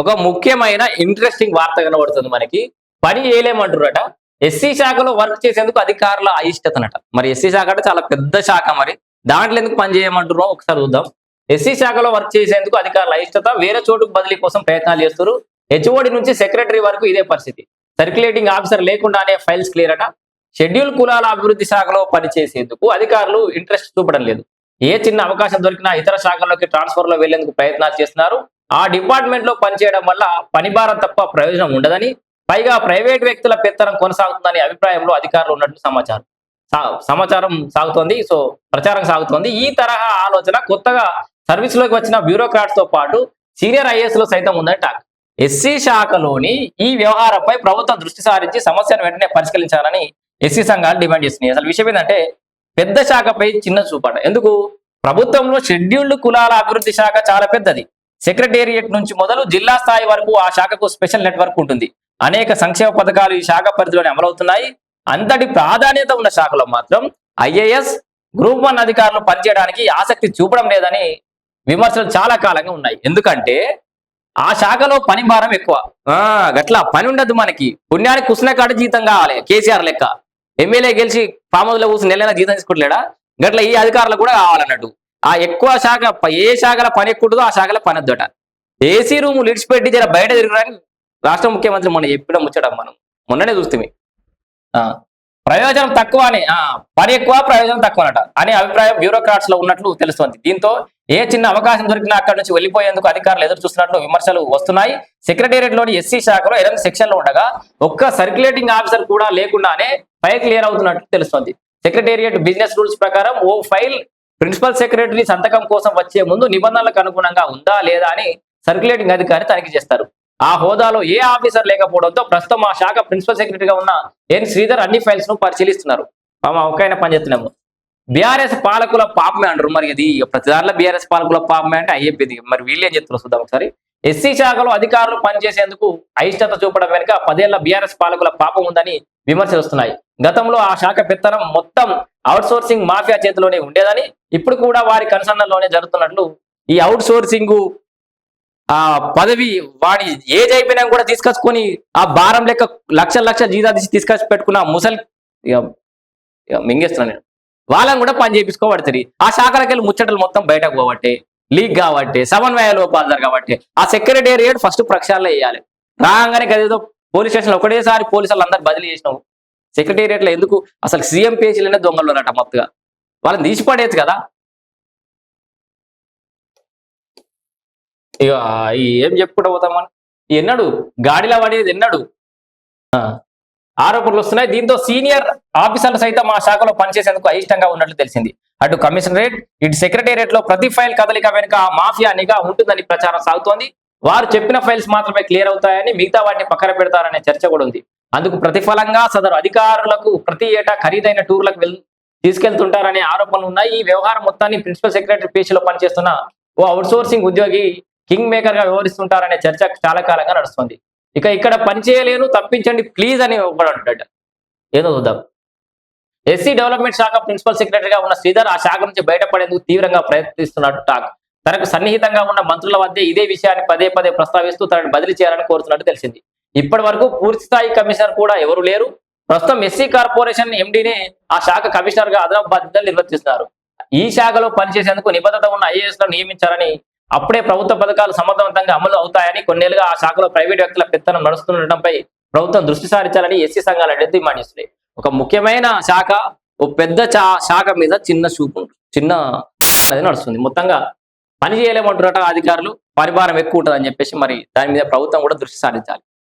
ఒక ముఖ్యమైన ఇంట్రెస్టింగ్ వార్త కనబడుతుంది మనకి. పని చేయలేమంటారట ఎస్సీ శాఖలో వర్క్ చేసేందుకు అధికారుల అయిష్టతనట. మరి ఎస్సీ శాఖ అంటే చాలా పెద్ద శాఖ మరి. దాంట్లో ఎందుకు పని చేయమంటారో ఒకసారి చూద్దాం. ఎస్సీ శాఖలో వర్క్ చేసేందుకు అధికారుల అయిష్టత వేరే చోటుకు బదిలీ కోసం ప్రయత్నాలు చేస్తారు హెచ్ఓడి నుంచి సెక్రటరీ వరకు ఇదే పరిస్థితి. సర్క్యులేటింగ్ ఆఫీసర్ లేకుండానే ఫైల్స్ క్లియర్ అట. షెడ్యూల్ కులాల అభివృద్ధి శాఖలో పనిచేసేందుకు అధికారులు ఇంట్రెస్ట్ చూపడం లేదు. ఏ చిన్న అవకాశం దొరికినా ఇతర శాఖల్లోకి ట్రాన్స్ఫర్లో వెళ్ళేందుకు ప్రయత్నాలు చేస్తున్నారు. ఆ డిపార్ట్మెంట్లో పనిచేయడం వల్ల పని భారం తప్ప ప్రయోజనం ఉండదని పైగా ప్రైవేట్ వ్యక్తుల పెత్తనం కొనసాగుతుందనే అభిప్రాయంలో అధికారులు ఉన్నట్లు సమాచారం. సమాచారం సాగుతోంది. సో ప్రచారం సాగుతోంది. ఈ తరహా ఆలోచన కొత్తగా సర్వీస్లోకి వచ్చిన బ్యూరోక్రాట్స్తో పాటు సీనియర్ ఐఏఎస్లో సైతం ఉందని టాక్. ఎస్సీ శాఖలోని ఈ వ్యవహారంపై ప్రభుత్వం దృష్టి సారించి సమస్యను వెంటనే పరిష్కరించాలని ఎస్సీ సంఘాలు డిమాండ్ చేస్తున్నాయి. అసలు విషయం ఏంటంటే పెద్ద శాఖపై చిన్న చూపట. ఎందుకు? ప్రభుత్వంలో షెడ్యూల్డ్ కులాల అభివృద్ధి శాఖ చాలా పెద్దది. సెక్రటేరియట్ నుంచి మొదలు జిల్లా స్థాయి వరకు ఆ శాఖకు స్పెషల్ నెట్వర్క్ ఉంటుంది. అనేక సంక్షేమ పథకాలు ఈ శాఖ పరిధిలోనే అమలవుతున్నాయి. అంతటి ప్రాధాన్యత ఉన్న శాఖలో మాత్రం ఐఏఎస్ గ్రూప్ వన్ అధికారులు పనిచేయడానికి ఆసక్తి చూపడం లేదని విమర్శలు చాలా కాలంగా ఉన్నాయి. ఎందుకంటే ఆ శాఖలో పని భారం ఎక్కువ. గట్లా పని ఉండదు మనకి. పుణ్యానికి కుసిన కాడ జీతం కావాలి. కేసీఆర్ లెక్క. ఎమ్మెల్యే గెలిచి ఫామ్ హౌస్లో కూర్చుని నెలైనా జీతం తీసుకుంటలేడా? గట్లా ఈ అధికారులు కూడా కావాలన్నట్టు. ఆ ఎక్కువ శాఖ ఏ శాఖల పని ఎక్కువ ఆ శాఖల పని వద్దట ఏసీ రూమ్ పెట్టి జర బయట తిరగడానికి రాష్ట్ర ముఖ్యమంత్రి మొన్న చెప్పిన ముచ్చడం మనం. మొన్ననే చూస్తే ప్రయోజనం తక్కువ అని పని ఎక్కువ ప్రయోజనం తక్కువ అనట. అనే అభిప్రాయం బ్యూరోక్రాట్స్లో ఉన్నట్లు తెలుస్తోంది. దీంతో ఏ చిన్న అవకాశం దొరికినా అక్కడి నుంచి వెళ్ళిపోయేందుకు అధికారులు ఎదురు చూస్తున్నట్లు విమర్శలు వస్తున్నాయి. సెక్రటేరియట్లోని ఎస్సీ శాఖలో ఎనిమిది సెక్షన్లు ఉండగా ఒక్క సర్క్యులేటింగ్ ఆఫీసర్ కూడా లేకుండానే పై క్లియర్ అవుతున్నట్లు తెలుస్తోంది. సెక్రటేరియట్ బిజినెస్ రూల్స్ ప్రకారం ఓ ఫైల్ ప్రిన్సిపల్ సెక్రటరీ సంతకం కోసం వచ్చే ముందు నిబంధనలకు అనుగుణంగా ఉందా లేదా అని సర్క్యులేటింగ్ అధికారి తనిఖీ చేస్తారు. ఆ హోదాలో ఏ ఆఫీసర్ లేకపోవడంతో ప్రస్తుతం ఆ శాఖ ప్రిన్సిపల్ సెక్రటరీగా ఉన్న ఎన్ శ్రీధర్ అన్ని ఫైల్స్ను పరిశీలిస్తున్నారు. మామ ఒక్కైనా పనిచేస్తున్నాము బీఆర్ఎస్ పాలకుల పాపమే అంటారు మరి ఇది. ప్రతి దాంట్లో బీఆర్ఎస్ పాలకుల పాపమే అంటే అయ్యేది మరి వీళ్ళు ఏం చెప్తున్నారు చూద్దాం ఒకసారి. ఎస్సీ శాఖలో అధికారులు పనిచేసేందుకు అయిష్టత చూపడం వెనుక పదేళ్ళ బీఆర్ఎస్ పాలకుల పాపం ఉందని విమర్శలు వస్తున్నాయి. గతంలో ఆ శాఖ పెత్తనం మొత్తం అవుట్ సోర్సింగ్ మాఫియా చేతిలోనే ఉండేదని ఇప్పుడు కూడా వారి కన్సర్న్లోనే జరుగుతున్నట్లు ఈ అవుట్ సోర్సింగ్ ఆ పదవి వాడి ఏజ్ అయిపోయినా కూడా తీసుకొచ్చుకొని ఆ భారం లెక్క లక్షల లక్షల జీతా తీసి తీసుకొచ్చి పెట్టుకున్న ముసలి ఇక మింగేస్తున్నాను నేను. వాళ్ళని కూడా పని చేపించుకోబడుతుంది. ఆ శాఖలకి వెళ్ళి ముచ్చటలు మొత్తం బయటకు పోవట్టే లీక్ కాబట్టి సమన్వయ లోపాలు జరగబట్టి ఆ సెక్రటేరియట్ ఫస్ట్ ప్రక్షాళన వేయాలి రాగానే గదేదో పోలీస్ స్టేషన్ ఒకటేసారి పోలీసులు అందరు బదిలీ చేసినావు. సెక్రటేరియట్లో ఎందుకు? అసలు సీఎం పేజీలనే దొంగలు ఉన్నట మొత్తగా. వాళ్ళని తీసి పడేయచ్చు కదా. ఇక ఏం చెప్పుకుంటూ పోతామని ఎన్నడు? గాడిలో పడేది ఎన్నడు? ఆరోపణలు వస్తున్నాయి. దీంతో సీనియర్ ఆఫీసర్లు సైతం ఆ శాఖలో పనిచేసేందుకు అయిష్టంగా ఉన్నట్లు తెలిసింది. అటు కమిషనరేట్ ఇటు సెక్రటేరియట్లో ప్రతి ఫైల్ కదలిక వెనుక ఆ మాఫియా నిఘా ఉంటుందని ప్రచారం సాగుతోంది. వారు చెప్పిన ఫైల్స్ మాత్రమే క్లియర్ అవుతాయని మిగతా వాటిని పక్కన పెడతారనే చర్చ కూడా ఉంది. అందుకు ప్రతిఫలంగా సదరు అధికారులకు ప్రతి ఏటా ఖరీదైన టూర్లకు వెళ్ తీసుకెళ్తుంటారనే ఆరోపణలు ఉన్నాయి. ఈ వ్యవహారం మొత్తాన్ని ప్రిన్సిపల్ సెక్రటరీ పేజీలో పనిచేస్తున్న ఓ అవుట్సోర్సింగ్ ఉద్యోగి కింగ్ మేకర్గా వ్యవహరిస్తుంటారనే చర్చ చాలా కాలంగా నడుస్తుంది. ఇక ఇక్కడ పని చేయలేను తప్పించండి ప్లీజ్ అని ఒకడు ఏదో చూద్దాం. ఎస్సీ డెవలప్మెంట్ శాఖ ప్రిన్సిపల్ సెక్రటరీగా ఉన్న శ్రీధర్ ఆ శాఖ నుంచి బయటపడేందుకు తీవ్రంగా ప్రయత్నిస్తున్నట్టు టాక్. తనకు సన్నిహితంగా ఉన్న మంత్రుల వద్దే ఇదే విషయాన్ని పదే పదే ప్రస్తావిస్తూ తనను బదిలీ చేయాలని కోరుతున్నట్టు తెలిసింది. ఇప్పటి వరకు పూర్తి స్థాయి కమిషనర్ కూడా ఎవరు లేరు. ప్రస్తుతం ఎస్సీ కార్పొరేషన్ ఎండీనే ఆ శాఖ కమిషనర్గా అదనపు బాధ్యతలు నిర్వర్తిస్తున్నారు. ఈ శాఖలో పనిచేసేందుకు నిబద్ధత ఉన్న ఐఏఎస్లను నియమించారని అప్పుడే ప్రభుత్వ పథకాలు సమర్థవంతంగా అమలు అవుతాయని కొన్నేళ్ళుగా ఆ శాఖలో ప్రైవేట్ వ్యక్తుల పెత్తనం నడుస్తుండటంపై ప్రభుత్వం దృష్టి సారించాలని ఎస్సీ సంఘాలు అనేది డిమాండ్ చేస్తున్నాయి. ఒక ముఖ్యమైన శాఖ ఓ పెద్ద చా- శాఖ మీద చిన్న చూపు చిన్న అనేది నడుస్తుంది. మొత్తంగా పని చేయలేమంటున్నట అధికారులు పరిభారం ఎక్కువ ఉంటుంది అని చెప్పేసి మరి దాని మీద ప్రభుత్వం కూడా దృష్టి సారించాలి.